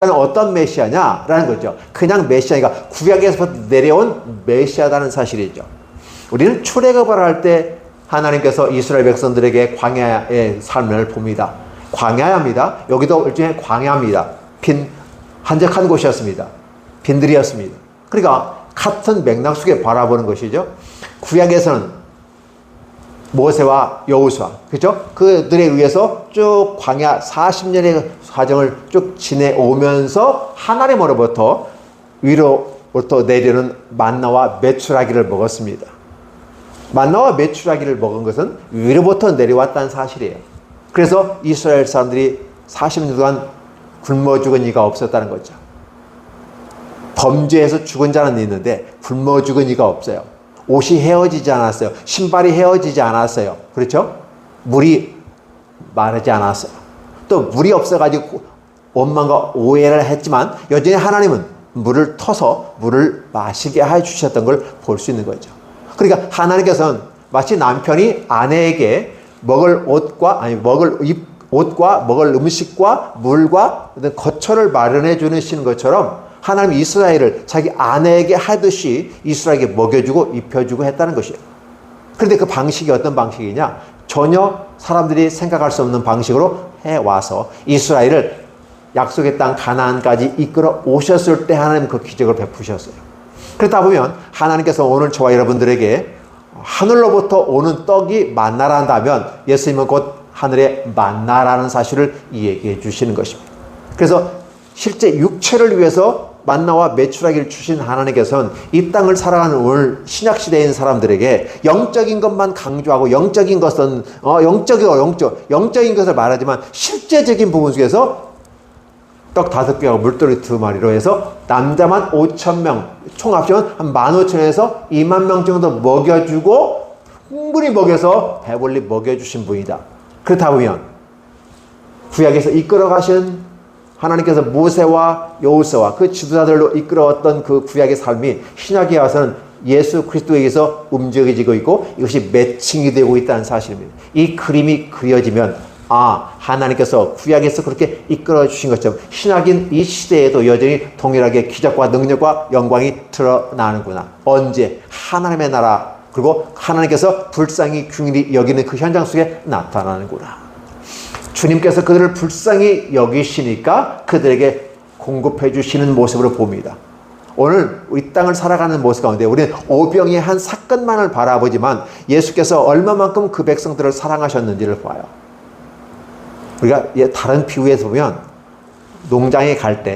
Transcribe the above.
어떤 메시아냐라는 거죠. 그냥 메시아가 구약에서부터 내려온 메시아다는 사실이죠. 우리는 출애굽을 할 때 하나님께서 이스라엘 백성들에게 광야의 삶을 봅니다. 광야입니다. 여기도 일종의 광야입니다. 빈 한적한 곳이었습니다. 빈들이었습니다. 그러니까 같은 맥락 속에 바라보는 것이죠. 구약에서는 모세와 여호수아 그죠? 그들에 의해서 쭉 광야 40년의 과정을 쭉 지내오면서 하나님으로부터 위로부터 내리는 만나와 메추라기를 먹었습니다. 만나와 메추라기를 먹은 것은 위로부터 내려왔다는 사실이에요. 그래서 이스라엘 사람들이 40년 동안 굶어 죽은 이가 없었다는 거죠. 범죄에서 죽은 자는 있는데 굶어 죽은 이가 없어요. 옷이 헤어지지 않았어요. 신발이 헤어지지 않았어요. 그렇죠? 물이 마르지 않았어요. 또 물이 없어가지고 원망과 오해를 했지만 여전히 하나님은 물을 터서 물을 마시게 해 주셨던 걸 볼 수 있는 거죠. 그러니까 하나님께서는 마치 남편이 아내에게 먹을 옷과 아니 먹을 입 옷과 먹을 음식과 물과 어떤 거처를 마련해 주시는 것처럼 하나님 이스라엘을 자기 아내에게 하듯이 이스라엘에게 먹여주고 입혀주고 했다는 것이에요. 그런데 그 방식이 어떤 방식이냐? 전혀 사람들이 생각할 수 없는 방식으로 해와서 이스라엘을 약속의 땅 가나안까지 이끌어 오셨을 때 하나님 그 기적을 베푸셨어요. 그러다 보면 하나님께서 오늘 저와 여러분들에게 하늘로부터 오는 떡이 만나란다면 예수님은 곧 하늘의 만나라는 사실을 얘기해 주시는 것입니다. 그래서 실제 육체를 위해서 만나와 메추라기를 주신 하나님께서는 이 땅을 살아가는 오늘 신약 있는 사람들에게 영적인 것만 강조하고 영적인 것은 어 영적이고 영적 영적인 것을 말하지만 실제적인 부분 속에서 떡 다섯 개와 물돌이 두 마리로 해서 남자만 5천 명, 총 합치면 한 15,000에서 2만 명 정도 먹여주고 충분히 먹여서 배불리 먹여주신 분이다. 그렇다 보면 구약에서 이끌어 가신 하나님께서 모세와 여호수아와 그 지도자들로 이끌어왔던 그 구약의 삶이 신약에 와서는 예수 그리스도에게서 움직여지고 있고 이것이 매칭이 되고 있다는 사실입니다. 이 그림이 그려지면 아 하나님께서 구약에서 그렇게 이끌어 주신 것처럼 신약인 이 시대에도 여전히 동일하게 기적과 능력과 영광이 드러나는구나. 언제 하나님의 나라 그리고 하나님께서 불쌍히 궁일이 여기는 그 현장 속에 나타나는구나. 주님께서 그들을 불쌍히 여기시니까 그들에게 공급해 주시는 모습으로 봅니다. 오늘 이 땅을 살아가는 모습 가운데 우리는 오병의 한 사건만을 바라보지만 예수께서 얼마만큼 그 백성들을 사랑하셨는지를 봐요. 우리가 다른 비유에서 보면 농장에 갈 때